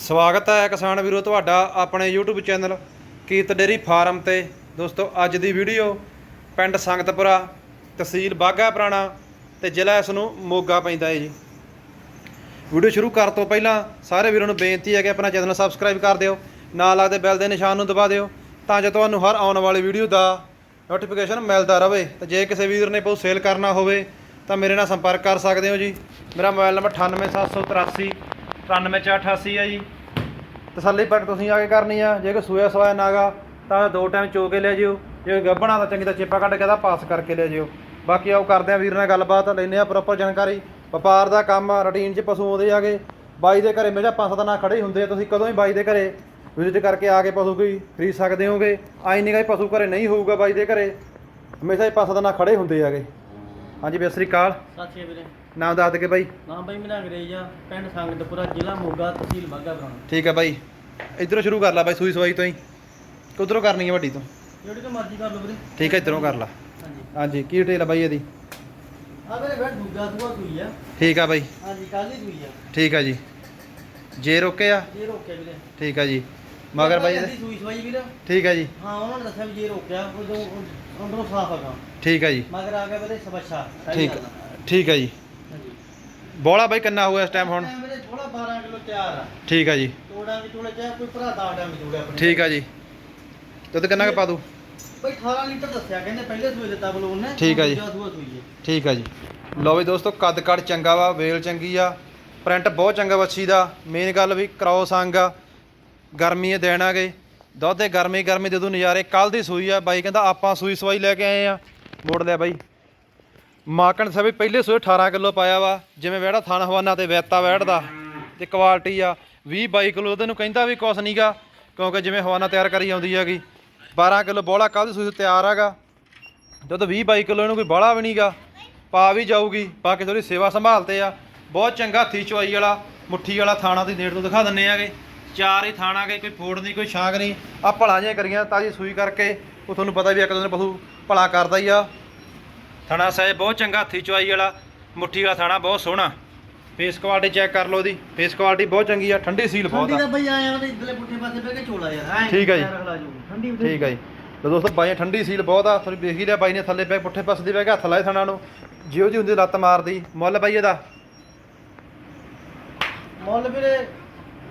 ਸਵਾਗਤ ਹੈ ਕਿਸਾਨ ਵੀਰੋ ਤੁਹਾਡਾ ਆਪਣੇ YouTube channel Kirat dairy farm ਤੇ। ਦੋਸਤੋ, ਅੱਜ ਦੀ ਵੀਡੀਓ ਪਿੰਡ ਸੰਗਤਪੁਰਾ, ਤਹਿਸੀਲ ਬਾਗਾ ਪੁਰਾਣਾ ਤੇ ਜ਼ਿਲ੍ਹਾ ਇਸ ਨੂੰ ਮੋਗਾ ਪੈਂਦਾ ਹੈ ਜੀ। ਵੀਡੀਓ ਸ਼ੁਰੂ ਕਰਨ ਤੋਂ ਪਹਿਲਾਂ ਸਾਰੇ ਵੀਰਾਂ ਨੂੰ ਬੇਨਤੀ ਹੈ ਕਿ ਆਪਣਾ ਚੈਨਲ ਸਬਸਕ੍ਰਾਈਬ ਕਰ ਦਿਓ, ਨਾਲ ਲੱਗਦੇ ਬੈਲ ਦੇ ਨਿਸ਼ਾਨ ਨੂੰ ਦਬਾ ਦਿਓ ਤਾਂ ਜੋ ਤੁਹਾਨੂੰ ਹਰ ਆਉਣ ਵਾਲੀ ਵੀਡੀਓ ਦਾ ਨੋਟੀਫਿਕੇਸ਼ਨ ਮਿਲਦਾ ਰਹੇ। ਤੇ ਜੇ ਕਿਸੇ ਵੀਰ ਨੇ ਪਊ ਸੇਲ ਕਰਨਾ ਹੋਵੇ ਤਾਂ ਮੇਰੇ ਨਾਲ ਸੰਪਰਕ ਕਰ ਸਕਦੇ ਹੋ ਜੀ। ਮੇਰਾ ਮੋਬਾਈਲ ਨੰਬਰ 98783 93488 ਹੈ ਜੀ। ਤਸੱਲੀ ਪਰ ਤੁਸੀਂ ਆ ਕੇ ਕਰਨੀ ਆ ਜੇ ਕੋਈ ਸੂਆ ਸਵਾਇਆ ਨਾਗਾ ਤਾਂ ਦੋ ਟਾਈਮ ਚੋ ਕੇ ਲੈ ਜਿਓ। ਜੇ ਗੱਬਣਾ ਤਾਂ ਚੰਗੀ ਤਾਂ ਚੇਪਾ ਕੱਢ ਕੇ ਦਾ ਪਾਸ ਕਰਕੇ ਲੈ ਜਿਓ। ਬਾਕੀ ਆਓ ਕਰਦੇ ਆ ਵੀਰ ਨਾਲ ਗੱਲਬਾਤ ਲੈਨੇ ਆ ਪ੍ਰੋਪਰ ਜਾਣਕਾਰੀ। ਵਪਾਰ ਦਾ ਕੰਮ ਰੁਟੀਨ 'ਚ ਪਸ਼ੂ ਆਉਂਦੇ ਆਗੇ। ਬਾਈ ਦੇ ਘਰੇ ਮੇਜਾ ਪੰਜ ਸੱਤ ਨਾਲ ਖੜੇ ਹੀ ਹੁੰਦੇ ਆ ਤੁਸੀਂ ਕਦੋਂ ਹੀ ਬਾਈ ਦੇ ਘਰੇ ਵਿਜ਼ਿਟ ਕਰਕੇ ਆ ਕੇ ਪਸ਼ੂ ਕੋਈ ਖਰੀਦ ਸਕਦੇ ਹੋਗੇ। ਆਈ ਨਹੀਂ ਗਾ ਪਸ਼ੂ ਘਰੇ ਨਹੀਂ ਹੋਊਗਾ ਬਾਈ ਦੇ ਘਰੇ। ਹਮੇਸ਼ਾ ਹੀ ਪੰਜ ਸੱਤ ਨਾਲ ਖੜੇ ਹੁੰਦੇ ਆਗੇ। ਹਾਂਜੀ ਬਈ ਸਤਿ ਸ੍ਰੀ ਅਕਾਲ। ਸਤਿ ਸ਼੍ਰੀ ਅਕਾਲ ਵੀਰੇ। ਨਾਮ ਦੱਸ ਦੇ ਕੇ ਬਾਈ। ਨਾਮ ਬਾਈ ਮੇਰਾ ਅੰਗਰੇਜ਼ ਆ ਪਿੰਡ ਸੰਗਤਪੁਰਾ ਜ਼ਿਲ੍ਹਾ ਮੋਗਾ ਤਹਿਸੀਲ ਬਾਗਾ ਪੁਰਾਣਾ ਠੀਕ ਹੈ ਬਾਈ। ਇਧਰੋਂ ਸ਼ੁਰੂ ਕਰ ਲਾ ਬਾਈ ਸੂਈ ਸਵਾਈ ਤੋਂ ਹੀ। ਕਿਧਰੋਂ ਕਰਨੀ ਹੈ ਵੱਡੀ ਤੋਂ? ਜਿਹੜੀ ਤੋਂ ਮਰਜ਼ੀ ਕਰ ਲਓ ਵੀਰੇ। ਠੀਕ ਹੈ ਇਧਰੋਂ ਕਰ ਲਾ। ਹਾਂਜੀ। ਹਾਂਜੀ ਕੀ ਡਿਟੇਲ ਆ ਬਾਈ ਇਹਦੀ? ਆ ਮੇਰੇ ਬੈਠ ਦੂਜਾ ਸੂਆ ਸੂਈ ਆ। ਠੀਕ ਆ ਬਾਈ। ਹਾਂਜੀ ਕੱਲ ਹੀ ਸੂਈ ਆ? ਠੀਕ ਆ ਜੀ। ਜੇ ਰੋਕੇ ਆ? ਜੇ ਰੋਕਿਆ ਵੀਰੇ। ਠੀਕ ਆ ਜੀ। ਮਗਰ ਬਾਈ ਇਹਦੇ? ਸੂਈ ਸਵਾਈ ਵੀਰੇ। ਠੀਕ ਆ ਜੀ। ਹਾਂ ਉਹਨਾਂ ਨੇ ਦੱਸਿਆ ਵੀ ਜੇ ਰੋਕਿਆ ਉਦੋਂ ਅੰਦਰੋਂ ਸਾਫ਼ ਹੈਗਾ। ਠੀਕ ਆ ਜੀ। ਮਗਰ ਆ ਗਿਆ ਵੀਰੇ ਸਬੱਛਾ ਠੀਕ ਠੀਕ ਆ ਜੀ। ਬੋਲਾ ਬਾਈ ਕਿੰਨਾ ਹੋਇਆ ਇਸ ਟਾਈਮ ਹੁਣ? ਵੀਰੇ ਥੋੜਾ 12 ਕਿਲੋ ਤਿਆਰ ਆ। ਠੀਕ ਆ ਜੀ। ਤੋੜਾਂ ਵੀ ਤੋੜੇ ਚਾਹ ਕੋਈ ਭਰਾ ਦਾ ਆਟਾ ਵੀ ਤੋੜੇ ਆਪਣੇ ਠੀਕ ਆ ਜੀ। ਦੁੱਧ ਕਿੰਨਾ ਕੁ ਪਾ ਦੂ ਬਈ 18 ਲੀਟਰ ਦੱਸਿਆ ਕਹਿੰਦੇ ਪਹਿਲੇ ਸੂਏ ਦਿੱਤਾ ਬਲੂਨ ਨੇ ਠੀਕ ਆ ਜੀ। ਦੂਜਾ ਸੂਆ ਠੀਕ ਆ ਜੀ। ਲਓ ਵੀ ਦੋਸਤੋ ਕੱਦ ਕੱਦ ਚੰਗਾ ਵਾ ਵੇਲ ਚੰਗੀ ਆ। ਪ੍ਰਿੰਟ ਬਹੁਤ ਚੰਗਾ ਵੱਛੀ ਦਾ। ਮੇਨ ਗੱਲ ਵੀ ਕ੍ਰੋਸ ਅੰਗ ਆ। ਗਰਮੀ ਇਹ ਦੇਣਾਗੇ ਦੁੱਧ ਦੇ ਗਰਮੀ ਗਰਮੀ ਦੇ ਦੂ ਨਜ਼ਾਰੇ। ਕੱਲ ਦੀ ਸੂਈ ਆ। ਬਾਈ ਕਹਿੰਦਾ ਆਪਾਂ ਸੂਈ ਸਵਾਈ ਲੈ ਕੇ ਆਏ ਆ। ਮੋੜ ਲਿਆ ਬਾਈ। ਮਾਕਣ ਸਭੀ ਪਹਿਲੇ ਸੂਏ 18 ਕਿਲੋ ਪਾਇਆ ਵਾ, ਜਿਵੇਂ ਵਿਹੜਾ ਥਣ ਹਵਾਨਾ ਤੇ ਵੈਤਾ ਵੈੜਦਾ ਤੇ ਕੁਆਲਿਟੀ ਆ 20 22 ਕਿਲੋ ਉਹਦੇ ਨੂੰ ਕਹਿੰਦਾ ਵੀ ਕੁਛ ਨਹੀਂਗਾ ਕਿਉਂਕਿ ਜਿਵੇਂ ਹਵਾਨਾ ਤਿਆਰ ਕਰੀ ਆਉਂਦੀ ਹੈਗੀ 12 ਕਿਲੋ ਬੋਲਾ ਕੱਲ ਦੀ ਸੂਈ ਤਿਆਰ ਹੈਗਾ, ਜਦੋਂ 20 22 ਕਿਲੋ ਇਹਨੂੰ ਕੋਈ ਬਾਹਲਾ ਵੀ ਨਹੀਂਗਾ ਪਾ ਵੀ ਜਾਊਗੀ ਬਾਕੀ ਥੋੜੀ ਸੇਵਾ ਸੰਭਾਲਤੇ ਆ, ਬਹੁਤ ਚੰਗਾ ਹੱਥੀ ਚਵਾਈ ਵਾਲਾ, ਮੁੱਠੀ ਵਾਲਾ ਥਾਣਾ ਦੀ ਨੇੜ ਤੋਂ ਦਿਖਾ ਦਿੰਨੇ ਆਗੇ ਚਾਰ ਹੀ ਥਾਣਾ ਗੇ ਕੋਈ ਫੋੜ ਨਹੀਂ, ਕੋਈ ਛਾਂਗ ਨਹੀਂ ਆ ਭਲਾ ਜਿਹੀਆਂ ਕਰੀਆਂ ਤਾਜੀ ਸੂਈ ਕਰਕੇ, ਉਹ ਤੁਹਾਨੂੰ ਪਤਾ ਵੀ ਇੱਕ ਦਿਨ ਪਸ਼ੂ ਭਲਾ ਕਰਦਾ ਹੀ ਆ। ਥਾਣਾ ਸਾਹਿਬ ਬਹੁਤ ਚੰਗਾ ਹੱਥੀ ਚਵਾਈ ਵਾਲਾ ਮੁੱਠੀ ਵਾਲਾ ਥਾਣਾ ਬਹੁਤ ਸੋਹਣਾ। ਫੇਸ ਕੁਆਲਿਟੀ ਚੈੱਕ ਕਰ ਲਓ ਉਹਦੀ ਫੇਸ ਕੁਆਲਿਟੀ ਬਹੁਤ ਚੰਗੀ ਆ ਠੰਡੀ ਸੀਲ ਬਹੁਤ ਠੰਡੀ ਆ ਦਾ ਬਈ ਆਇਆ ਉਹਦੇ ਇਧਰਲੇ ਪੁੱਠੇ ਪਾਸੇ ਬਹਿ ਕੇ ਚੋਲਾ ਯਾਰ ਐਂ ਠੀਕ ਆ ਜੀ। ਪੈਰ ਹਿਲਾ ਜੂ। ਠੰਡੀ। ਠੀਕ ਹੈ ਜੀ। ਲਓ ਦੋਸਤੋ ਬਾਈ ਠੰਡੀ ਸੀਲ ਬਹੁਤ ਆ। ਤੁਸੀਂ ਦੇਖ ਹੀ ਲਿਆ ਬਾਈ ਨੇ ਥੱਲੇ ਪੈ ਪੁੱਠੇ ਪਾਸੇ ਦੀ ਬਹਿ ਕੇ ਹੱਥ ਲਾਏ ਥਣਾ ਨੂੰ। ਜਿਉ ਜੀ ਹੁੰਦੀ ਲੱਤ ਮਾਰਦੀ। ਮੁੱਲ ਬਾਈ ਇਹਦਾ। ਮੁੱਲ ਵੀਰੇ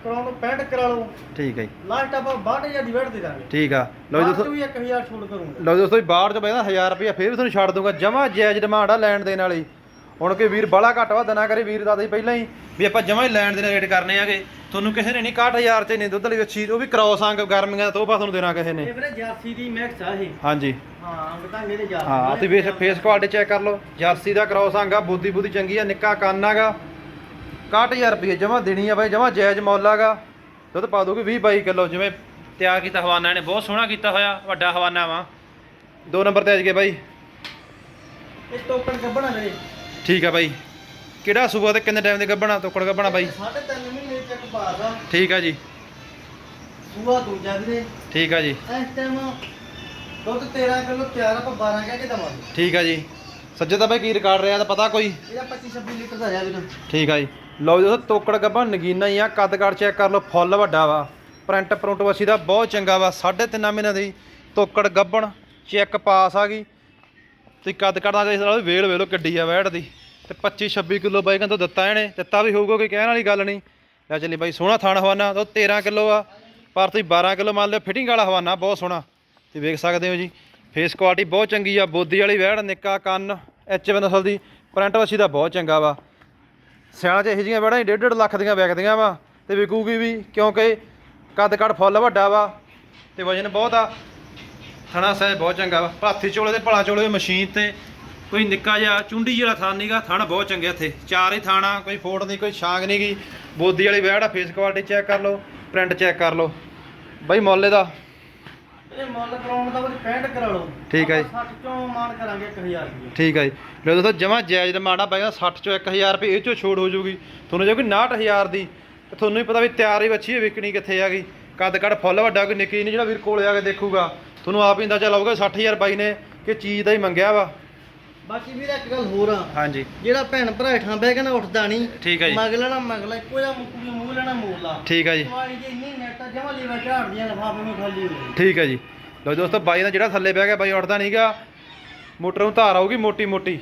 ਕਰਾਉਣ ਨੂੰ 65 ਕਰਾ ਲਓ। ਠੀਕ ਹੈ ਜੀ। ਲਾਸਟ ਆਪਾਂ 62000 ਦੀ ਵੇਟ ਦੇ ਦਾਂਗੇ ਠੀਕ ਆ। ਲਓ ਜੀ ਲਾਸਟ ਦੋਸਤੋ ਵੀ 1000 ਛੋੜ ਕਰੂੰਗਾ ਲਓ ਜੀ ਦੋਸਤੋ ਜੀ ਬਾਹਰ ਚ ਬੈਠਾ 1000 ਰੁਪਏ ਫੇਰ ਵੀ ਤੁਹਾਨੂੰ ਛੱਡ ਦੂੰਗਾ ਜਮਾ ਜਾਇਜ਼ ਡਿਮਾਂਡ ਆ ਲੈਣ ਦੇਣ ਵਾਲੀ। ਹੁਣ ਕਿ ਵੀਰ ਬਾਲਾ ਘੱਟ ਵਾ ਨਾ ਕਰੇ ਵੀਰ ਦਾ ਤਾਂ ਜੀ ਪਹਿਲਾਂ ਹੀ ਵੀ ਆਪਾਂ ਜਮਾ ਹੀ ਲੈਣ ਦੇਣ ਰੇਟ ਕਰਨੇ ਆਗੇ। ਤੁਹਾਨੂੰ ਕਿਸੇ ਨੇ ਨਹੀਂ 61000 ਚ ਨਹੀਂ ਦੁੱਧ ਵਾਲੀ ਅੱਛੀ ਉਹ ਵੀ ਕ੍ਰੋਸ ਅੰਗ ਗਰਮੀਆਂ ਦਾ ਤੋਹਫਾ ਤੁਹਾਨੂੰ ਦੇਣਾ ਕਿਸੇ ਨੇ। ਇਹ ਵੀਰੇ ਜਰਸੀ ਦੀ ਮੈਕਸ ਆ ਇਹ। ਹਾਂਜੀ। ਹਾਂ ਅੰਗ ਤਾਂ ਮੇਰੇ ਜਰਸੀ ਹਾਂ ਤੇ ਵੇਖ ਫੇਸ ਕੁਆਲਿਟੀ ਚੈੱਕ ਕਰ ਲਓ। ਜਰਸੀ ਦਾ ਕ੍ਰੋਸ ਅੰਗ ਆ ਬੁੱਧੀ ਬੁੱਧੀ ਚੰਗੀ ਆ ਨਿੱਕਾ ਕੰਨ ਆਗਾ। 61000 ਰੁਪਏ ਜਮਾ ਦੇਣੀ ਆ ਬਾਈ ਜਮਾ ਜਾਇਜ਼ ਮੁੱਲ ਆਗਾ ਦੁੱਧ ਪਾ ਦੋਗੇ 20 22 ਕਿਲੋ ਜਿਵੇਂ ਤਿਆਰ ਕੀਤਾ ਹਵਾਨਾ ਨੇ ਬਹੁਤ ਸੋਹਣਾ ਕੀਤਾ ਹੋਇਆ ਵੱਡਾ ਹਵਾਨਾ ਵਾ। ਦੋ ਨੰਬਰ ਤੇ ਆ ਗਏ ਬਾਈ। ਇਹ ਟੋਕਨ ਕੱਢਣਾ ਵੀਰੇ। ਠੀਕ ਆ ਬਾਈ। ਕਿਹੜਾ ਸੂਆ ਤੇ ਕਿੰਨੇ ਟਾਈਮ ਦੇ ਗੱਬਣਾ ਤੋਕੜ ਗੱਬਣਾ ਬਾਈ? ਸਾਢੇ ਤਿੰਨ ਮਹੀਨੇ ਤੱਕ ਪਾਸ ਆ ਠੀਕ ਆ ਜੀ। ਸੂਆ ਦੂਜਾ ਵੀਰੇ। ਠੀਕ ਆ ਜੀ। ਇਸ ਟਾਈਮ ਦੁੱਧ 13 ਕਿਲੋ ਤਿਆਰ ਆਪਾਂ 12 ਕਹਿ ਕੇ ਦਵਾਂਗੇ। ਠੀਕ ਆ ਜੀ। ਸੱਜੇ ਤਾਂ ਬਾਈ ਕੀ ਰਿਕਾਰਡ ਰਿਹਾ ਤਾਂ ਪਤਾ ਕੋਈ? ਇਹਦਾ 25 26 ਲੀਟਰ ਦਾ ਜਾ ਵੀਰੇ। ਠੀਕ ਆ ਜੀ। ਲਓ ਜੀ, ਦੋਸਤੋ, ਤੋਕੜ ਗੱਬਾ ਨਗੀਨਾ ਹੀ ਆ। ਕੱਦ ਕਾਠ ਚੈੱਕ ਕਰ ਲਓ, ਫੁੱਲ ਵੱਡਾ ਵਾ। ਪ੍ਰਿੰਟ ਪ੍ਰਿੰਟ ਵਸੀ ਦਾ ਬਹੁਤ ਚੰਗਾ ਵਾ, ਸਾਢੇ ਤਿੰਨਾਂ ਮਹੀਨਿਆਂ ਦੀ ਤੋਕੜ ਗੱਬਣ ਚੈੱਕ ਪਾਸ ਆ ਗਈ। ਤੇ ਕੱਦ ਕਾਠ ਦਾ ਇਸ ਨਾਲ ਵੇਲ ਵੇਲੋ ਕਿੱਡੀ ਆ ਵੈੜ ਦੀ। ਤੇ 25 26 ਕਿਲੋ ਬਾਈ ਕਹਿੰਦਾ ਦਿੱਤਾ ਇਹਨੇ, ਦਿੱਤਾ ਵੀ ਹੋਊਗਾ ਕੋਈ ਕਹਿਣ ਵਾਲੀ ਗੱਲ ਨਹੀਂ। ਲੈ ਚੱਲੀ ਬਾਈ, ਸੋਹਣਾ ਥਾਣ ਹਵਾਨਾ, ਉਹ 13 ਕਿਲੋ ਆ, ਪਰ ਤੁਸੀਂ 12 ਕਿਲੋ ਮੰਨ ਲਿਓ, ਫਿਟਿੰਗ ਵਾਲਾ ਹਵਾਨਾ, ਬਹੁਤ ਸੋਹਣਾ। ਤੁਸੀਂ ਵੇਖ ਸਕਦੇ ਹੋ ਜੀ ਫੇਸ ਕੁਆਲਿਟੀ ਬਹੁਤ ਚੰਗੀ ਆ, ਬੋਦੀ ਵਾਲੀ ਵੈੜ, ਨਿੱਕਾ ਕੰਨ ਐਚ ਨਸਲ ਦੀ, ਪ੍ਰਿੰਟ ਵਸੀ ਦਾ ਬਹੁਤ ਚੰਗਾ ਵਾ। ਸਿਆਣਾ ਚ ਇਹੋ ਜਿਹੀਆਂ ਵੈੜਾਂ 1.5 ਲੱਖ ਦੀਆਂ ਵਿਕਦੀਆਂ ਵਾ ਤੇ ਵਿਕੂਗੀ ਵੀ ਕਿਉਂਕਿ ਕੱਦ ਕੱਦ ਫੁੱਲ ਵੱਡਾ ਵਾ ਤੇ ਵਜਨ ਬਹੁਤ ਆ। ਥਣਾ ਸਹਿ ਬਹੁਤ ਚੰਗਾ ਵਾ। ਭਾਥੀ ਚੋਲੇ ਤੇ ਭਲਾ ਚੋਲੇ ਮਸ਼ੀਨ ਤੇ ਕੋਈ ਨਿੱਕਾ ਜਿਹਾ ਚੁੰਡੀ ਜਿਹੜਾ ਥਣ ਨਹੀਂਗਾ ਥਣ ਬਹੁਤ ਚੰਗੇ ਇੱਥੇ। ਚਾਰ ਹੀ ਥਾਣਾ, ਕੋਈ ਫੋੜ ਨਹੀਂ ਕੋਈ ਛਾਂਗ ਨਹੀਂ ਗੀ। ਬੋਦੀ ਵਾਲੀ ਵੈੜ ਆ ਫੇਸ ਕੁਆਲਿਟੀ ਚੈੱਕ ਕਰ ਲਓ ਪ੍ਰਿੰਟ ਚੈੱਕ ਕਰ ਲਓ। ਬਾਈ ਮੁੱਲ ਦਾ ਇਹ ਮੁੱਲ ਕਰਾਉਣ ਦਾ ਵੀ 65 ਕਰਾ ਲਓ। ਠੀਕ ਹੈ ਜੀ। ਆਪਾਂ 60 ਚੋਂ ਮਾਨ ਕਰਾਂਗੇ 1000 ਰੁਪਏ ਠੀਕ ਹੈ ਜੀ। ਲੋ ਦੋਸਤੋ ਜਮਾ ਜਾਇਜ਼ ਡਿਮਾਂਡ ਆ ਬਾਈਗਾ 60 ਚੋਂ 1000 ਰੁਪਏ ਇਹ ਚੋਂ ਛੋੜ ਹੋ ਜਾਊਗੀ। ਤੁਹਾਨੂੰ ਜੇ ਕੋਈ 69000 ਦੀ ਤੇ ਤੁਹਾਨੂੰ ਵੀ ਪਤਾ ਵੀ ਤਿਆਰ ਹੀ ਬੱਚੀ ਹੈ ਵਿਕਣੀ ਕਿੱਥੇ ਹੈਗੀ ਕੱਦ ਕੱਦ ਫੁੱਲ ਵੱਡਾ ਕੋਈ ਨਿੱਕੀ ਨਹੀਂ ਜਿਹੜਾ ਵੀਰ ਕੋਲੇ ਆ ਕੇ ਦੇਖੂਗਾ। ਤੁਹਾਨੂੰ ਆਪ ਹੀ ਅੰਦਾਜ਼ਾ ਲਾਓਗੇ 60000 ਬਾਈ ਨੇ ਕਿ ਚੀਜ਼ ਦਾ ਹੀ ਮੰਗਿਆ ਵਾ। ਬਾਕੀ ਵੀਰ ਇੱਕ ਗੱਲ ਹੋਰ ਆ। ਹਾਂਜੀ। ਜਿਹੜਾ ਭੈਣ ਭਰਾ ਹੇਠਾਂ ਬਹਿ ਕੇ ਨਾ ਉੱਠਦਾ ਨਹੀਂ ਠੀਕ ਹੈ ਜੀ। ਮਗਲਾ ਨਾ ਮਗਲਾ ਇੱਕੋ ਜਿਹਾ ਮੁੱਕੂ ਮੂੰਹ ਲੈਣਾ ਮੋਲਾ ਠੀਕ ਹੈ ਜੀ। ਸਵਾਰੀ ਜੇ ਇੰਨੀ ਨੈਟਾ ਜਮਾ ਲੀਵਾ ਝਾੜਦੀਆਂ ਲਫਾਫੇ ਨੂੰ ਖਾਲੀ ਹੋ ਠੀਕ ਹੈ ਜੀ। ਲਓ ਦੋਸਤੋ ਬਾਈ ਦਾ ਜਿਹੜਾ ਥੱਲੇ ਬਹਿ ਗਿਆ ਬਾਈ ਉੱਠਦਾ ਨਹੀਂਗਾ ਮੋਟਰ ਨੂੰ ਧਾਰ ਆਊਗੀ ਮੋਟੀ ਮੋਟੀ।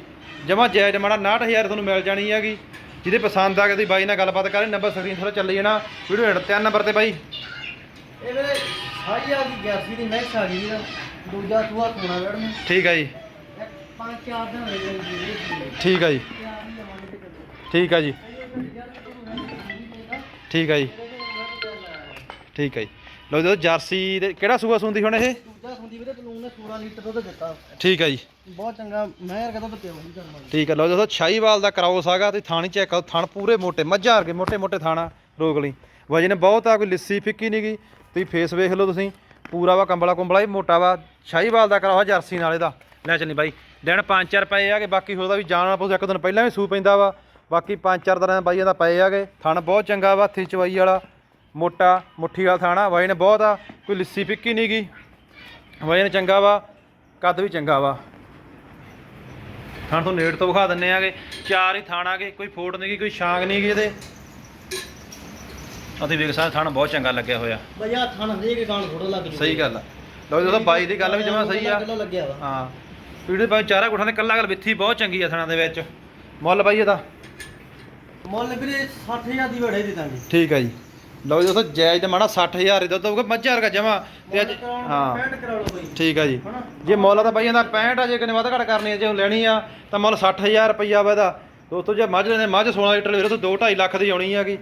ਜਮਾ ਜਾਇਜ਼ ਮਾੜਾ 69000 ਤੁਹਾਨੂੰ ਮਿਲ ਜਾਣੀ ਹੈਗੀ। ਜਿਹਦੇ ਪਸੰਦ ਆ ਕੇ ਤੁਸੀਂ ਬਾਈ ਨਾਲ ਗੱਲਬਾਤ ਕਰੇ ਨੰਬਰ ਸਕਰੀਨ ਥੋੜਾ ਚੱਲੀ ਜਾਣਾ। ਵੀਡੀਓ ਐਂਡ ਤਿੰਨ ਨੰਬਰ ਤੇ ਬਾਈ। ਇਹ ਵੀਰੇ ਸਾਈ ਆ ਗਈ ਗੈਸੀ ਦੀ ਮੈਕਸ ਆ ਗਈ ਵੀਰ। ਦੂਜਾ ਸੂਆ ਖੋਣਾ ਵੜਨਾ ਠੀਕ ਹੈ ਜੀ। ਠੀਕ ਹੈ ਜੀ। ਠੀਕ ਹੈ ਜੀ। ਠੀਕ ਹੈ ਜੀ। ਠੀਕ ਹੈ ਜੀ। ਲਓ ਜੀ ਜਰਸੀ ਦੇ ਕਿਹੜਾ ਸੂਆ ਸੁੰਦੀ ਹੁਣ ਇਹ? ਦੂਜਾ ਹੁੰਦੀ ਵੀਰੇ ਤਲੂਨ ਨੇ 16 ਲੀਟਰ ਦੁੱਧ ਦਿੱਤਾ। ਠੀਕ ਹੈ ਜੀ। ਬਹੁਤ ਚੰਗਾ ਮਹਿਰ ਕਦੋਂ ਤੋਂ ਪਿਓ ਨਹੀਂ ਕਰਨਾ। ਠੀਕ ਹੈ ਲਓ ਦੋਸਤੋ ਸ਼ਾਹੀਵਾਲ ਦਾ ਕਰਾਉਸ ਆਗਾ ਤੇ ਥਾਣੀ ਚੈੱਕ ਕਰੋ ਥਣ ਪੂਰੇ ਮੋਟੇ ਮੱਝਾਂ ਵਰਗੇ ਮੋਟੇ ਮੋਟੇ ਥਾਣਾ ਰੋਕ ਲਈ। ਵਜਨ ਬਹੁਤ ਆ ਕੋਈ ਲਿੱਸੀ ਫਿੱਕੀ ਨਹੀਂ ਗਈ ਤੁਸੀਂ ਫੇਸ ਵੇਖ ਲਓ ਤੁਸੀਂ ਪੂਰਾ ਵਾ ਕੰਬਲਾ ਕੁੰਬਲਾ ਹੀ ਮੋਟਾ ਵਾ। ਸ਼ਾਹੀਵਾਲ ਦਾ ਕਰਾਉਆ ਜਰਸੀ ਨਾਲ ਇਹਦਾ। ਲੈ ਚੱਲੀ ਬਾਈ ਦਿਨ 5-4 ਪਏ ਆਗੇ ਬਾਕੀ ਹੋਦਾ ਵੀ ਜਾਣ ਪਊ ਇੱਕ ਦਿਨ ਪਹਿਲਾਂ ਵੀ ਸੂ ਪੈਂਦਾ ਵਾ। ਬਾਕੀ 5-4 ਦਿਨਾਂ ਬਾਈਆਂ ਦਾ ਪਏ ਆਗੇ ਥਣ ਬਹੁਤ ਚੰਗਾ ਵਾ ਹੱਥੀ ਚਵਾਈ ਵਾਲਾ ਮੋਟਾ ਮੁੱਠੀ ਵਾਲਾ ਥਾਣਾ ਵਜਨ ਬਹੁਤ ਆ ਕੋਈ ਲਿੱਸੀ ਫਿੱਕੀ ਨਹੀਂ ਗਈ ਵਜਨ ਚੰਗਾ ਵਾ ਕੱਦ ਵੀ ਚੰਗਾ ਵਾ। ਥਾਣ ਤੋਂ ਨੇੜ ਤੋਂ ਵਿਖਾ ਦਿੰਨੇ ਆਗੇ ਚਾਰ ਹੀ ਥਾਣ ਆਗੇ ਕੋਈ ਫੋਟ ਨਹੀਂ ਗੀ ਕੋਈ ਛਾਂਗ ਨਹੀਂ ਗੀ ਇਹਦੇ। ਅਤੇ ਵੇਖ ਸਕਦੇ ਥਾਣ ਬਹੁਤ ਚੰਗਾ ਲੱਗਿਆ ਹੋਇਆ। ਬਈ ਆ ਥਣ ਹਰੇਕ ਗਾਲ ਥੋੜਾ ਲੱਗ ਜੂ ਸਹੀ ਗੱਲ ਆ। ਲਓ ਜਦੋਂ ਬਾਈ ਦੀ ਗੱਲ ਵੀ ਜਮਾ ਸਹੀ ਆ। ਕਿਲੋ ਲੱਗਿਆ ਵਾ। ਹਾਂ। ਵੀਡੀਓ ਬਾਈ ਚਾਰਾ ਗੁੱਠਾਂ ਦੇ ਕੱਲਾ ਗੱਲ ਵਿੱਥੀ ਬਹੁਤ ਚੰਗੀ ਆ ਥਾਣਾਂ ਦੇ ਵਿੱਚ। ਮੁੱਲ ਬਾਈ ਇਹਦਾ। ਮੁੱਲ ਵੀਰੇ 60000 ਦੀ ਵੜੇ ਦੇ ਦਾਂਗੇ ਠੀਕ ਆ ਜੀ। ਲਓ ਜੀ ਦੋਸਤੋ ਜਾਇਜ਼ ਤੇ ਮਾਣਾ 60000 ਦੇ ਦੁੱਧ ਹੋਊਗਾ ਮੱਝਾਂ ਵਰਗਾ ਜਮਾ। ਤੇ ਅੱਜ ਹਾਂ। 65 ਕਰਾ ਲਓ ਬਈ। ਠੀਕ ਆ ਜੀ। ਜੇ ਮੁੱਲ ਤਾਂ ਬਾਈ ਇਹਦਾ 65 ਆ ਜੇ ਕਿਨੇ ਵੱਧ ਘੱਟ ਕਰਨੀ ਆ ਜੇ ਲੈਣੀ ਆ ਤਾਂ ਮੁੱਲ 60000 ਰੁਪਈਆ ਵਾ ਇਹਦਾ। ਦੋਸਤੋ ਜੇ ਮੱਝ ਲੈਣੇ ਮੱਝ 16 ਲੀਟਰ ਵੀਰੇ ਤੋਂ 2 2.5 ਲੱਖ ਦੀ ਆਉਣੀ ਹੈਗੀ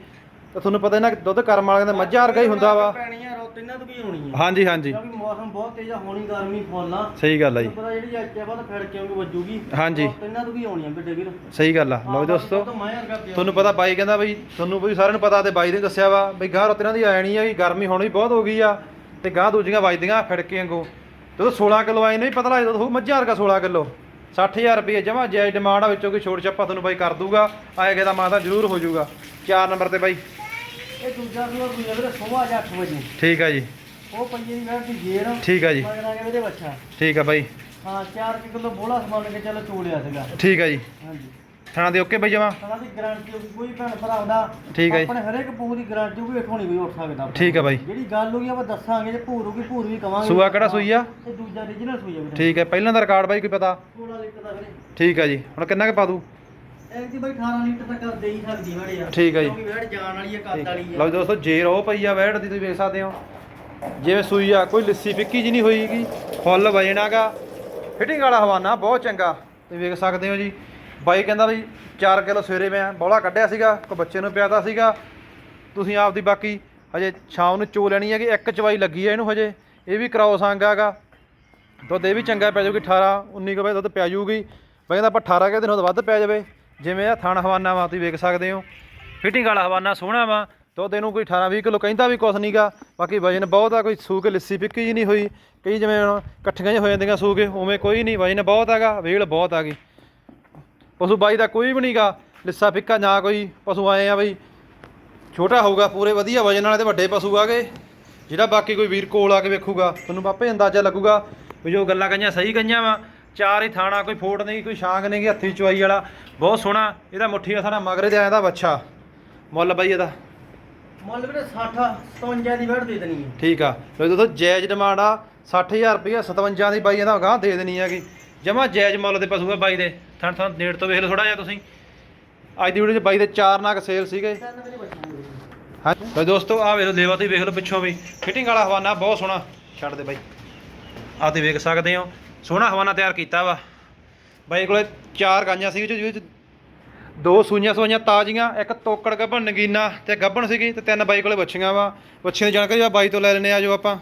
ਤਾਂ ਤੁਹਾਨੂੰ ਪਤਾ ਇਹਨਾਂ ਦੁੱਧ ਕਰਮ ਵਾਲਿਆਂ ਦੇ ਮੱਝਾਂ ਵਰਗਾ ਹੀ ਹੁੰਦਾ ਵਾ। ਰੁੱਤ ਇਹਨਾਂ ਤੋਂ ਵੀ ਹੋਣੀ ਆ? ਹਾਂਜੀ ਹਾਂਜੀ। ਕਿਉਂਕਿ ਮੌਸਮ ਬਹੁਤ ਤੇਜ਼ ਆ ਹੋਣੀ ਗਰਮੀ ਫੁੱਲ ਆ। ਸਹੀ ਗੱਲ ਆ ਜੀ। ਪਤਾ ਜਿਹੜੀ ਅੱਜ ਬਾਅਦ ਫੜ ਕੇ ਆਉਂਗੀ ਵੱਜੂਗੀ। ਹਾਂਜੀ। ਰੁੱਤ ਇਹਨਾਂ ਤੋਂ ਵੀ ਆਉਣੀ ਆ ਵੱਡੇ ਵੀਰ? ਸਹੀ ਗੱਲ ਆ। ਲਓ ਜੀ ਦੋਸਤੋ ਮੈਂ ਤੁਹਾਨੂੰ ਪਤਾ ਬਾਈ ਕਹਿੰਦਾ ਬਈ ਤੁਹਾਨੂੰ ਵੀ ਸਾਰਿਆਂ ਨੂੰ ਪਤਾ ਤੇ ਬਾਈ ਨੇ ਦੱਸਿਆ ਵਾ ਬਈ ਗਾਂ ਰਤਨਾਂ ਦੀ ਆਣੀ ਆ ਵੀ ਗਰਮੀ ਹੁਣ ਵੀ ਬਹੁਤ ਹੋ ਗਈ ਆ ਤੇ ਗਾਂ ਦੂਜੀਆਂ ਵੱਜਦੀਆਂ ਫੜਕੇ ਵਾਂਗੂ। ਜਦੋਂ 16 ਕਿਲੋ ਆਏ ਨਹੀਂ ਪਤਾ ਲੱਗਦਾ ਉਹ ਮੱਝਾਂ ਵਰਗਾ 16 ਕਿਲੋ। 60000 ਰੁਪਏ ਜਮਾ ਜਾਇਜ਼ ਡਿਮਾਂਡ ਆ ਵਿੱਚੋਂ ਕੋਈ ਛੋੜ ਛੱਪਾ ਤੁਹਾਨੂੰ ਬਾਈ ਕਰ ਦੂਗਾ ਆਏਗਾ ਦਾ ਮਾਤਾ ਜ਼ਰੂਰ ਹੋ ਜਾਊਗਾ। 4 ਨੰਬਰ ਤੇ ਬਾਈ। ਇਹ ਦੂਜਾ ਸੂਆ ਕੋਈ ਵੀਰੇ ਸਵੇਰ 8 ਵਜੇ। ਠੀਕ ਆ ਜੀ। ਉਹ ਪਈਏ ਦੀ ਵੈਟ ਦੀ ਜੇਰ ਠੀਕ ਆ ਜੀ। ਮਗਰ ਆ ਬੱਚਾ। ਠੀਕ ਆ ਬਾਈ। ਹਾਂ 4 ਕਿਲੋ ਬੋਲਾ ਸਮਾਨ ਕੇ ਚੱਲ ਚੋਲਿਆ ਸੀਗਾ। ਠੀਕ ਆ ਜੀ। ਹਾਂਜੀ। ਥਾਣਾ ਦੇ ਓਕੇ ਬਾਈ ਜਮਾ? ਸਾਡਾ ਦੀ ਗਾਰੰਟੀ ਕੋਈ ਭੈਣ ਭਰਾ ਦਾ ਠੀਕ ਹੈ ਜੀ। ਆਪਣੇ ਹਰੇਕ ਪੂ ਦੀ ਗਾਰੰਟੀ ਹੋਊਗੀ ਇੱਥੋਂ ਨਹੀਂ ਕੋਈ ਉੱਠ ਸਕਦਾ ਠੀਕ ਆ ਬਾਈ। ਜਿਹੜੀ ਗੱਲ ਹੋਊਗੀ ਆਪਾਂ ਦੱਸਾਂਗੇ ਜੇ ਭੂਰ ਹੋਊਗੀ ਭੂਰ ਵੀ ਕਵਾਂਗੇ। ਸੂਆ ਕਿਹੜਾ ਸੂਈ ਆ? ਇਹ ਦੂਜਾ origignal ਸੂਈ ਆ ਵੀਰੇ। ਠੀਕ ਹੈ ਪਹਿਲਾਂ ਦਾ ਰਿਕਾਰਡ ਬਾਈ ਕੋਈ ਪਤਾ? 16 ਲੀਟਰ ਦਾ ਵੀਰੇ। ਠੀਕ ਆ ਜੀ। ਹੁਣ ਕਿੰਨਾ ਕੁ ਪਾ ਦੂ ਇਹ ਦੀ ਬਾਈ 18 ਲੀਟਰ ਤੱਕ ਦੇ ਹੀ ਸਕਦੀ ਵੜੇ ਆ। ਠੀਕ ਹੈ ਜੀ। ਕਿਉਂਕਿ ਵੜ ਜਾਣ ਵਾਲੀ ਆ ਕੱਦ ਵਾਲੀ ਆ। ਲਓ ਜੀ ਦੋਸਤੋ ਜੇਰ ਉਹ ਪਈ ਆ ਵੈੜ ਦੀ ਤੁਸੀਂ ਵੇਖ ਸਕਦੇ ਹੋ। ਜਿਵੇਂ ਸੂਈ ਆ ਕੋਈ ਲਿੱਸੀ ਫਿੱਕੀ ਜੀ ਨਹੀਂ ਹੋਈਗੀ। ਫੁੱਲ ਵਜਣਾਗਾ। ਫਿਟਿੰਗ ਵਾਲਾ ਹਵਾਨਾ ਬਹੁਤ ਚੰਗਾ। ਤੁਸੀਂ ਵੇਖ ਸਕਦੇ ਹੋ ਜੀ। ਬਾਈ ਕਹਿੰਦਾ ਵੀ 4 ਕਿਲੋ ਸਵੇਰੇ ਮੈਂ ਬੋਲਾ ਕੱਢਿਆ ਸੀਗਾ ਕੋ ਬੱਚੇ ਨੂੰ ਪਿਆਦਾ ਸੀਗਾ। ਤੁਸੀਂ ਆਪਦੀ ਬਾਕੀ ਹਜੇ ਸ਼ਾਮ ਨੂੰ ਚੋ ਲੈਣੀ ਹੈਗੀ ਇੱਕ ਚਵਾਈ ਲੱਗੀ ਆ ਇਹਨੂੰ ਹਜੇ। ਇਹ ਵੀ ਕਰਾਓ ਸੰਗਾਗਾ ਦੁੱਧ ਇਹ ਵੀ ਚੰਗਾ ਪੈ ਜਾਊਗੀ 18 19 ਕੁ ਵਜੇ ਦੁੱਧ ਪੈ ਜਾਊਗੀ। ਬਾਈ ਕਹਿੰਦਾ ਆਪਾਂ 18 ਕੁ ਦਿਨ ਤੋਂ ਵੱਧ ਪੈ ਜਾਵੇ। ਜਿਵੇਂ ਆ ਥਣ ਹਵਾਨਾ ਵਾ, ਤੁਸੀਂ ਵੇਖ ਸਕਦੇ ਹੋ। ਫਿਟਿੰਗ ਵਾਲਾ ਹਵਾਨਾ ਸੋਹਣਾ ਵਾ ਦੁੱਧ ਇਹਨੂੰ ਕੋਈ 18 20 ਕਿਲੋ ਕਹਿੰਦਾ ਵੀ ਕੁਛ ਨਹੀਂਗਾ ਬਾਕੀ ਵਜਨ ਬਹੁਤ ਆ, ਕੋਈ ਸੂ ਕੇ ਲਿੱਸੀ ਫਿੱਕੀ ਜੀ ਨਹੀਂ ਹੋਈ। ਕਈ ਜਿਵੇਂ ਹੁਣ ਇਕੱਠੀਆਂ ਜਿਹੀਆਂ ਹੋ ਜਾਂਦੀਆਂ ਸੂ ਉਵੇਂ ਕੋਈ ਨਹੀਂ, ਵਜਨ ਬਹੁਤ ਹੈਗਾ, ਵੇਲ ਬਹੁਤ ਆ ਗਈ। ਪਸ਼ੂ ਬਾਈ ਦਾ ਕੋਈ ਵੀ ਨਹੀਂਗਾ ਲਿੱਸਾ ਫਿੱਕਾ ਨਾ ਕੋਈ, ਪਸ਼ੂ ਆਏ ਆ ਬਈ। ਛੋਟਾ ਹੋਊਗਾ, ਪੂਰੇ ਵਧੀਆ ਵਜਨ ਵਾਲੇ ਤੇ ਵੱਡੇ ਪਸ਼ੂ ਆਗੇ। ਜਿਹੜਾ ਬਾਕੀ ਕੋਈ ਵੀਰ ਕੋਲ ਆ ਕੇ ਵੇਖੂਗਾ, ਤੁਹਾਨੂੰ ਪਾਪੇ ਅੰਦਾਜ਼ਾ ਲੱਗੂਗਾ ਵੀ ਜੋ ਗੱਲਾਂ ਕਹੀਆਂ ਸਹੀ ਕਹੀਆਂ ਵਾ। ਚਾਰ ਹੀ ਥਾਣਾ ਕੋਈ ਫੋਟ ਨਹੀਂ ਕੋਈ ਛਾਂਗ ਨਹੀਂ ਹੱਥੀ ਚਵਾਈ ਵਾਲਾ। ਬਹੁਤ ਸੋਹਣਾ ਇਹਦਾ ਮੁੱਠੀ ਦਾ ਸਾਡਾ ਮਗਰੇ ਤੇ ਆਇਆ ਦਾ ਬੱਚਾ ਮੁੱਲ ਬਾਈ ਇਹਦਾ। ਮੁੱਲ ਵੀਰੇ 60 57 ਦੀ ਵੜ ਦੇ ਦੇਣੀ ਹੈ। ਠੀਕ ਆ। ਲੋ ਦੋਸਤੋ ਜਾਇਜ਼ ਡਿਮਾਂਡ ਆ 60000 ਰੁਪਏ 57 ਦੀ ਬਾਈ ਇਹਦਾ ਗਾਂ ਦੇ ਦੇਣੀ ਹੈਗੀ। ਜਮਾ ਜਾਇਜ਼ ਮੁੱਲ ਦੇ ਪਸ਼ੂ ਆ ਬਾਈ ਦੇ। ਥਣ ਥਣ ਨੇੜ ਤੋਂ ਵੇਖ ਲਓ ਥੋੜਾ ਜਿਹਾ ਤੁਸੀਂ। ਅੱਜ ਦੀ ਵੀਡੀਓ 'ਚ ਬਾਈ ਦੇ ਚਾਰ ਨਾਗ ਸੇਲ ਸੀਗੇ। ਹਾਂ। ਲੋ ਦੋਸਤੋ ਆ ਵੇਖ ਲਓ ਲੇਵਾ ਤੁਸੀਂ ਵੇਖ ਲਓ ਪਿੱਛੋਂ ਵੀ। ਫਿਟਿੰਗ ਵਾਲਾ ਹਵਾਨਾ ਬਹੁਤ ਸੋਹਣਾ। ਛੱਡ ਦੇ ਬਾਈ। ਆ ਤੇ ਵੇਖ ਸਕਦੇ ਹੋ। ਸੋਹਣਾ ਹਵਾਨਾ ਤਿਆਰ ਕੀਤਾ ਵਾ। ਬਾਈ ਕੋਲੇ ਚਾਰ ਗਾਂਆਂ ਸੀ ਜਿਹਦੇ ਵਿੱਚ ਦੋ ਸੂਈਆਂ ਸੂਈਆਂ ਤਾਜ਼ੀਆਂ ਇੱਕ ਤੋਕੜ ਗੱਭਣ ਨਗੀਨਾ ਤੇ ਗੱਭਣ ਸੀਗੀ ਤੇ ਤਿੰਨ ਬਾਈ ਕੋਲੇ ਵੱਛੀਆਂ ਵਾ। ਵੱਛੀਆਂ ਦੀ ਜਾਣਕਾਰੀ ਆ ਬਾਈ ਤੋਂ ਲੈ ਲੈਣੇ ਆ ਜੋ ਆਪਾਂ।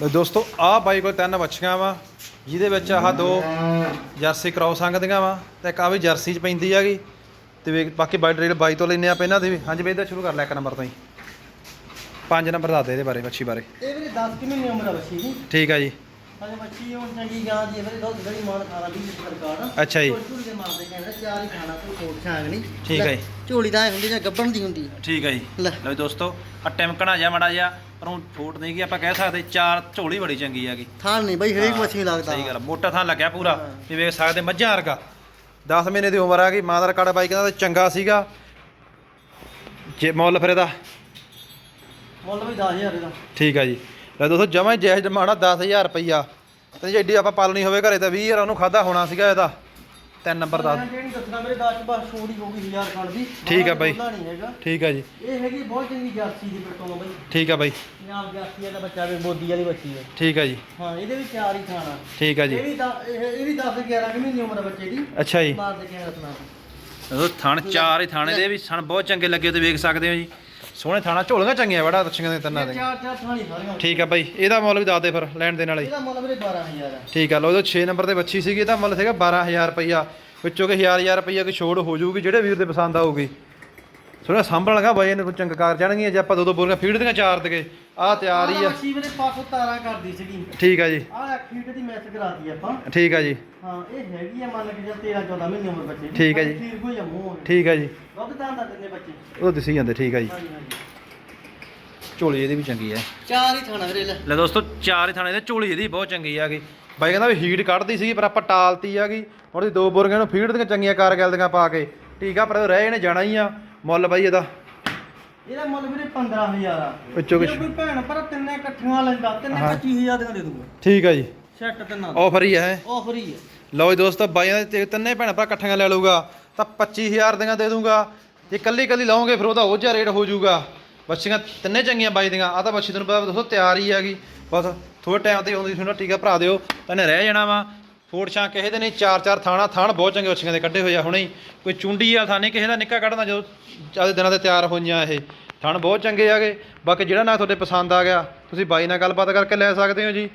ਲਓ ਦੋਸਤੋ ਆਹ ਬਾਈ ਕੋਲ ਤਿੰਨ ਵੱਛੀਆਂ ਵਾ ਜਿਹਦੇ ਵਿੱਚ ਆਹ ਦੋ ਜਰਸੀ ਕਰਾਉ ਸੰਗਦੀਆਂ ਵਾ ਤੇ ਇੱਕ ਆ ਵੀ ਜਰਸੀ ਚ ਪੈਂਦੀ ਹੈਗੀ। ਤੇ ਵੇਖ ਬਾਕੀ ਬਾਈ ਡਰੇਲ ਬਾਈ ਤੋਂ ਲੈਣੇ ਆ ਪਹਿਲਾਂ ਦੀ ਵੀ। ਹਾਂਜੀ ਬਈ ਇਹਦਾ ਸ਼ੁਰੂ ਕਰ ਲੈ ਇੱਕ ਨੰਬਰ ਤੋਂ ਹੀ। ਪੰਜ ਨੰਬਰ ਦੱਸ ਦੇ ਇਹਦੇ ਬਾਰੇ ਵੱਛੀ ਬਾਰੇ। ਇਹ ਵੀਰੇ 10 ਕਿ ਮਹੀਨੇ ਉਮਰ ਆ ਬੱਚੀ ਦੀ? ਠੀਕ ਆ ਜੀ। ਹਲੇ ਮੱਛੀ ਹੁਣ ਚੰਗੀ ਗਾਂ ਦੀ ਫਿਰ ਦੁੱਧ ਗੜੀ ਮਾਨ ਖਾਣਾ ਵੀ ਸਰਕਾਰ ਅੱਛਾ ਜੀ। ਝੋਲੀ ਦੇ ਮਾਰਦੇ ਕਹਿੰਦੇ ਚਾਰ ਹੀ ਖਾਣਾ ਕੋਈ ਕੋਟ ਛਾਂਗ ਨਹੀਂ ਠੀਕ ਹੈ ਲੈ, ਜੀ। ਝੋਲੀ ਤਾਂ ਐਂ ਹੁੰਦੀ ਜਾਂ ਗੱਬਣ ਦੀ ਹੁੰਦੀ ਹੈ। ਠੀਕ ਹੈ ਜੀ। ਲੈ। ਲਓ ਜੀ ਦੋਸਤੋ ਆ ਟਿਮਕਣਾ ਜਾ ਮੜਾ ਜਾ ਪਰ ਉਹ ਫੋਟ ਨਹੀਂ ਗਈ ਆਪਾਂ ਕਹਿ ਸਕਦੇ ਚਾਰ ਝੋਲੀ ਬੜੀ ਚੰਗੀ ਹੈਗੀ ਥਾਣ ਨਹੀਂ ਬਈ ਹਰੇਕ ਮੱਛੀ ਲੱਗਦਾ। ਸਹੀ ਗੱਲ ਮੋਟਾ ਥਾਂ ਲੱਗਿਆ ਪੂਰਾ। ਵੀ ਵੇਖ ਸਕਦੇ ਮੱਝਾਂ ਵਰਗਾ। 10 ਮਹੀਨੇ ਦੀ ਉਮਰ ਆ ਗਈ ਮਾਂ ਦਾ ਰਿਕਾਰਡ ਬਾਈ ਕਹਿੰਦਾ ਚੰਗਾ ਸੀਗਾ। ਜੇ ਮੁੱਲ ਫਿਰ ਇਹਦਾ? ਮੁੱਲ ਵੀ 10000 ਇਹਦਾ। ਠੀਕ ਆ ਜੀ। ਲੈ ਦੋਸਤੋ ਜਮਾ ਜੈਜ ਜਮਾਣਾ 10000 ਰੁਪਈਆ। ਤੇ ਜੇ ਏਡੀ ਆਪਾਂ ਪਾਲਣੀ ਹੋਵੇ ਘਰੇ ਤਾਂ 20000 ਉਹਨੂੰ ਖਾਦਾ ਹੋਣਾ ਸੀਗਾ ਇਹਦਾ। ਤਿੰਨ ਨੰਬਰ ਦਾ। ਮੈਂ ਜਿਹੜੀ ਦੱਸਣਾ ਮੇਰੇ ਦਾਜ ਬਸ ਛੋੜੀ ਹੋ ਗਈ 1000 ਖੰਡ ਦੀ। ਠੀਕ ਆ ਬਾਈ। ਬੋਲਣਾ ਨਹੀਂ ਹੈਗਾ। ਠੀਕ ਆ ਜੀ। ਇਹ ਹੈਗੀ ਬਹੁਤ ਚੰਗੀ ਜਰਸੀ ਦੀ ਪਰਤੋਂ ਬਈ। ਠੀਕ ਆ ਬਾਈ। ਪੰਜਾਬ ਜਰਸੀ ਦਾ ਬੱਚਾ ਵੀ ਬੋਦੀ ਵਾਲੀ ਬੱਚੀ ਹੈ ਠੀਕ ਆ ਜੀ। ਹਾਂ ਇਹਦੇ ਵੀ ਚਾਰ ਹੀ ਖਾਣਾ ਠੀਕ ਆ ਇਹ ਜੀ ਵੀ ਦਸ- ਇਹ ਇਹ ਵੀ 10 11 ਕੁ ਮਹੀਨੇ ਉਮਰ ਆ ਬੱਚੇ ਦੀ। ਅੱਛਾ ਜੀ। ਮਾਰ ਦੇ ਕੇ ਦੱਸਣਾ ਉਹ ਥਣ ਚਾਰ ਹੀ ਥਾਣੇ ਦੇ ਵੀ ਸਣ ਬਹੁਤ ਚੰਗੇ ਲੱਗੇ ਤੇ ਵੇਖ ਸਕਦੇ ਹੋ ਜੀ। ਸੋਹਣੇ ਥਾਣਾ ਝੋਲੀਆਂ ਚੰਗੀਆਂ ਬੜਾ ਅੱਛੀਆਂ ਦੇ ਤਿੰਨਾਂ ਦੇ ਚਾਰ ਚਾਰ ਥਾਣੀ ਸਾਰੀਆਂ ਠੀਕ ਆ ਬਾਈ ਇਹਦਾ ਮੁੱਲ ਵੀ ਦੱਸ ਦੇ ਫਿਰ ਲੈਣ ਦੇ ਨਾਲ ਹੀ ਇਹਦਾ ਮੁੱਲ ਵੀਰੇ 12000 ਆ। ਠੀਕ ਆ ਲੋ ਇਹਦਾ 6 ਨੰਬਰ ਤੇ ਬੱਚੀ ਸੀਗੀ ਇਹਦਾ ਮੁੱਲ ਸੀਗਾ 12000 ਰੁਪਈਆ। ਵਿੱਚੋਂ ਕਿ 1000 1000 ਰੁਪਈਆ ਕੋਈ ਛੋੜ ਹੋ ਜਾਊਗੀ ਜਿਹੜੇ ਵੀਰ ਦੇ ਪਸੰਦ ਆਊਗੀ। ਥੋੜਾ ਸਾਂਭਣ ਲਗਾ ਬਾਈ ਇਹਨੂੰ ਚੰਗਾ ਕਰ ਜਾਣਗੀਆਂ ਜੇ ਆਪਾਂ ਦੋ ਦੋ ਬੋਰੀਆਂ ਫੀਡ ਦੀਆਂ ਚਾਰ ਦਗੇ ਆਹ ਤਿਆਰ ਹੀ ਆ। ਮੱਛੀ ਵੀਰੇ ਪਾਸੋਂ ਤਾਰਾ ਕਰਦੀ ਸੀਗੀ। ਠੀਕ ਆ ਜੀ। ਆਹ ਖੀਟ ਦੀ ਮੈਚ ਕਰਾਤੀ ਆਪਾਂ। ਠੀਕ ਆ ਜੀ। ਹਾਂ ਇਹ ਹੈਗੀ ਆ ਮੰਨ ਕੇ ਚੱਲ 13 14 ਮਹੀਨੇ ਉਮਰ ਬੱਚੇ ਦੀ। ਠੀਕ ਆ ਜੀ। ਖੀਰ ਕੋਈ ਆ ਮੂੰਹ ਠੀਕ ਆ ਜੀ। ਦੁੱਧ ਤਾਂ ਦਾ ਦਿੰਦੇ ਬੱਚੇ ਉਹ ਦਿਸੀ ਜਾਂਦੇ ਠੀਕ ਆ ਜੀ। ਝੋਲੀ ਇਹਦੀ ਵੀ ਚੰਗੀ ਹੈ ਚਾਰ ਹੀ ਥਾਣਾ ਵੀਰੇ ਲੈ। ਲੈ ਦੋਸਤੋ ਚਾਰ ਹੀ ਥਾਣੇ ਦੇ ਝੋਲੀ ਇਹਦੀ ਬਹੁਤ ਚੰਗੀ ਆਗੀ ਬਾਈ ਕਹਿੰਦਾ ਵੀ ਹੀਟ ਕੱਢਦੀ ਸੀਗੀ ਪਰ ਆਪਾਂ ਟਾਲਤੀ ਆਗੀ ਉਹਦੀ ਦੋ ਬੋਰੀਆਂ ਨੂੰ ਫੀਡ ਦੀਆਂ ਚੰਗੀਆਂ ਕਾਰਗਿਲ ਦੀਆਂ ਪਾ ਕੇ। ਠੀਕ ਆ ਪਰ ਰਹਿ ਇਹਨੇ ਜਾਣਾ ਹੀ ਆ। ਮੁੱਲ ਬਾਈ ਇਹਦਾ? ਇਹਦਾ ਮੁੱਲ ਵੀਰੇ 15000 ਆ। ਵਿੱਚੋਂ ਜੇ ਕੋਈ ਭੈਣ ਪਰ ਤਿੰਨੇ ਇਕੱਠੀਆਂ ਲੈਂਦਾ ਤਿੰਨੇ ਹਾਂ। 25000 ਦੀਆਂ ਦੇ ਦੂੰਗਾ ਠੀਕ ਆ ਜੀ। ਸੈੱਟ ਤਿੰਨਾਂ ਆਫਰ ਹੀ ਹੈ ਆਫਰ ਹੀ ਹੈ ਲਓ ਜੀ ਦੋਸਤੋ ਬਾਈਆਂ ਦੇ ਤਿੰਨੇ ਭੈਣਾਂ ਭਰਾ ਇਕੱਠੀਆਂ ਲੈ ਲਊਗਾ ਤਾਂ 25000 ਦੀਆਂ ਦੇ ਦੂੰਗਾ ਜੇ ਕੱਲੀ ਕੱਲੀ ਲਾਓਗੇ ਫਿਰ ਉਹਦਾ ਉਹ ਜਿਹਾ ਰੇਟ ਹੋ ਜਾਊਗਾ। ਬੱਚੀਆਂ ਤਿੰਨੇ ਚੰਗੀਆਂ ਬਾਈ ਦੀਆਂ। ਆ ਤਾਂ ਬੱਚੀ ਤੁਹਾਨੂੰ ਪਤਾ ਦੋਸਤੋ ਤਿਆਰ ਹੀ ਹੈਗੀ ਬਸ ਥੋੜੇ ਟਾਈਮ ਤੇ ਆਉਂਦੀ ਤੁਹਾਨੂੰ ਟੀਕਾ ਭਰਾ ਦਿਓ। ਤਾਂ ਇਹਨੇ ਰਹਿ ਜਾਣਾ ਵਾ। ਫੋੜ ਛਾਂ ਕਿਸੇ ਦੇ ਨਹੀਂ ਚਾਰ ਚਾਰ ਥਾਣਾ ਥਾਣ ਬਹੁਤ ਚੰਗੇ ਬੱਚੀਆਂ ਦੇ ਕੱਢੇ ਹੋਏ ਆ ਹੁਣੇ ਕੋਈ ਚੁੰਡੀ ਵਾਲਾ ਥਾਂ ਨਹੀਂ ਕਿਸੇ ਦਾ ਨਿੱਕਾ ਕੱਢਣਾ ਜਦੋਂ ਜ਼ਿਆਦਾ ਦਿਨਾਂ ਤੇ ਤਿਆਰ ਹੋਈਆਂ ਇਹ। ਥਣ ਬਹੁਤ ਚੰਗੇ ਆਗੇ ਬਾਕੀ ਜਿਹੜਾ ਨਾ ਤੁਹਾਡੇ ਪਸੰਦ ਆ ਗਿਆ ਤੁਸੀਂ ਬਾਈ ਨਾਲ ਗੱਲਬਾਤ ਕਰਕੇ ਲੈ ਸਕਦੇ ਹੋ ਜੀ।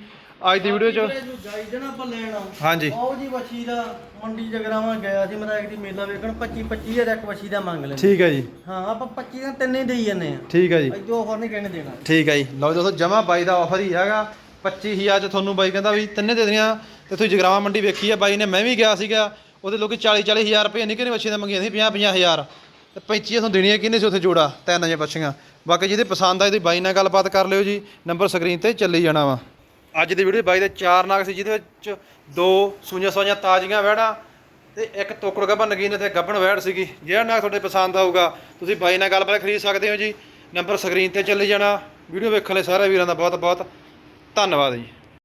ਅੱਜ ਦੀ ਵੀਡੀਓ 'ਚ ਗਾਈ ਦੇਣਾ ਆਪਾਂ ਲੈਣ ਆਓ ਹਾਂਜੀ। ਆਓ ਜੀ ਬੱਚੀ ਦਾ ਮੰਡੀ ਜਗਰਾਵਾਂ ਗਿਆ ਸੀ ਮੇਰਾ ਇੱਕ ਦੀ ਮੇਲਾ ਵੇਖਣ 25 25000 ਇੱਕ ਬੱਚੀ ਦਾ ਮੰਗ ਲੈਂਦੇ। ਠੀਕ ਹੈ ਜੀ। ਹਾਂ ਆਪਾਂ 25 ਦਾ ਤਿੰਨੇ ਹੀ ਦੇਈ ਜਾਂਦੇ ਆ। ਠੀਕ ਹੈ ਜੀ। ਜੋ ਆਫਰ ਨਹੀਂ ਕਹਿਣੇ ਦੇਣਾ। ਠੀਕ ਹੈ ਜੀ। ਲਓ ਦੋਸਤੋ ਜਮਾ ਬਾਈ ਦਾ ਆਫਰ ਹੀ ਹੈਗਾ। 25000 ਚ ਤੁਹਾਨੂੰ ਬਾਈ ਕਹਿੰਦਾ ਵੀ ਤਿੰਨੇ ਦੇ ਦੇਣੀਆਂ, ਤੇ ਤੁਸੀਂ ਜਗਰਾਵਾਂ ਮੰਡੀ ਵੇਖੀ ਆ, ਬਾਈ ਨੇ ਮੈਂ ਵੀ ਗਿਆ ਸੀਗਾ, ਉਹਦੇ ਲੋਕੀ 40 40000 ਰੁਪਏ ਨਿੱਕੇ ਨੇ ਬੱਚੇ ਦਾ ਮੰਗੀਆਂ ਸੀ 50 50000 ਤੇ 35 ਤੁਹਾਨੂੰ ਦੇਣੀਆਂ ਕਿੰਨੇ ਸੀ ਉੱਥੇ ਜੋੜਾ, ਤਿੰਨ ਜੇ ਬੱਚੀਆਂ। ਬਾਕੀ ਜਿਹਦੇ ਪਸੰਦ ਆਏ ਤੁਸੀਂ ਬਾਈ ਨਾਲ ਗੱਲਬਾਤ ਕਰ ਲਿਓ ਜੀ, ਨੰਬਰ ਸਕਰੀਨ ਤੇ ਚੱਲੀ ਜਾਣਾ ਵਾ। ਅੱਜ ਦੀ ਵੀਡੀਓ ਬਾਈ ਦੇ ਚਾਰ ਨਾਗ ਸੀ, ਜਿਹਦੇ ਵਿੱਚ ਦੋ ਸੂਈਆਂ ਸੂਈਆਂ ਤਾਜ਼ੀਆਂ ਵਹਿੜਾਂ ਤੇ ਇੱਕ ਟੋਕੜ ਗੱਭਣ ਨਗੀਨ ਤੇ ਗੱਬਣ ਵਹਿੜ ਸੀਗੀ। ਜਿਹੜਾ ਨਾਗ ਤੁਹਾਡੇ ਪਸੰਦ ਆਊਗਾ, ਤੁਸੀਂ ਬਾਈ ਨਾਲ ਗੱਲਬਾਤ ਖਰੀਦ ਸਕਦੇ ਹੋ ਜੀ। ਨੰਬਰ ਸਕਰੀਨ ਤੇ ਚੱਲੀ ਜਾਣਾ, ਵੀਡੀਓ ਵੇਖਣ ਲਈ ਸਾਰੇ ਵੀਰਾਂ ਦਾ ਬਹੁਤ ਬਹੁਤ ਧੰਨਵਾਦ ਜੀ।